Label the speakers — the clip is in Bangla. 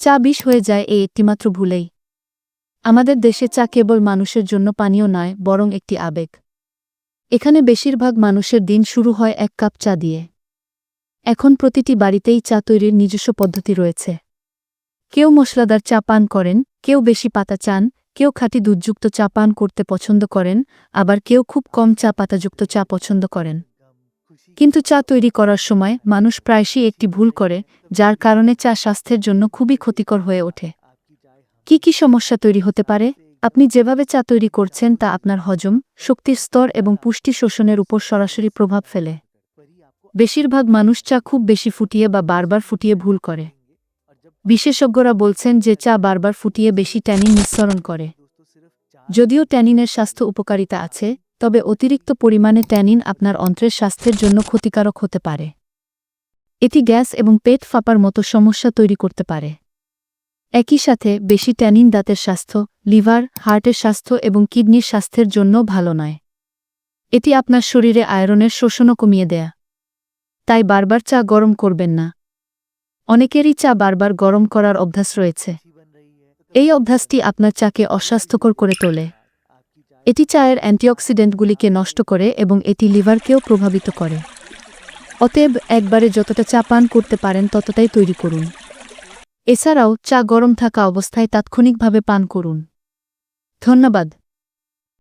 Speaker 1: চা বিষ হয়ে যায় এই একটিমাত্র ভুলেই। আমাদের দেশে চা কেবল মানুষের জন্য পানীয় নয়, বরং একটি আবেগ। এখানে বেশিরভাগ মানুষের দিন শুরু হয় এক কাপ চা দিয়ে। এখন প্রতিটি বাড়িতেই চা তৈরির নিজস্ব পদ্ধতি রয়েছে। কেউ মশলাদার চা পান করেন, কেউ বেশি পাতা চান, কেউ খাঁটি দুধযুক্ত চা পান করতে পছন্দ করেন, আবার কেউ খুব কম চা পাতাযুক্ত চা পছন্দ করেন। কিন্তু চা তৈরি করার সময় মানুষ প্রায়শই একটি ভুল করে, যার কারণে চা স্বাস্থ্যের জন্য খুবই ক্ষতিকর হয়ে ওঠে। কি কি সমস্যা তৈরি হতে পারে? আপনি যেভাবে চা তৈরি করছেন তা আপনার হজম, শক্তির স্তর এবং পুষ্টি শোষণের উপর সরাসরি প্রভাব ফেলে। বেশিরভাগ মানুষ চা খুব বেশি ফুটিয়ে বা বারবার ফুটিয়ে ভুল করে। বিশেষজ্ঞরা বলছেন যে চা বারবার ফুটিয়ে বেশি ট্যানিন নিঃসরণ করে। যদিও ট্যানিনের স্বাস্থ্য উপকারিতা আছে তবে অতিরিক্ত পরিমাণে ট্যানিন আপনার অন্ত্রের স্বাস্থ্যের জন্য ক্ষতিকারক হতে পারে। এটি গ্যাস এবং পেট ফাঁপার মতো সমস্যা তৈরি করতে পারে। একই সাথে, বেশি ট্যানিন দাঁতের স্বাস্থ্য, লিভার, হার্টের স্বাস্থ্য এবং কিডনির স্বাস্থ্যের জন্য ভালো নয়। এটি আপনার শরীরে আয়রনের শোষণও কমিয়ে দেয়া। তাই বারবার চা গরম করবেন না। অনেকেরই চা বারবার গরম করার অভ্যাস রয়েছে। এই অভ্যাসটি আপনার চাকে অস্বাস্থ্যকর করে তোলে। এটি চায়ের অ্যান্টিঅক্সিডেন্টগুলিকে নষ্ট করে এবং এটি লিভারকেও প্রভাবিত করে। অতএব একবারে যতটা চা পান করতে পারেন ততটাই তৈরি করুন। এছাড়াও চা গরম থাকা অবস্থায় তাৎক্ষণিকভাবে পান করুন। ধন্যবাদ।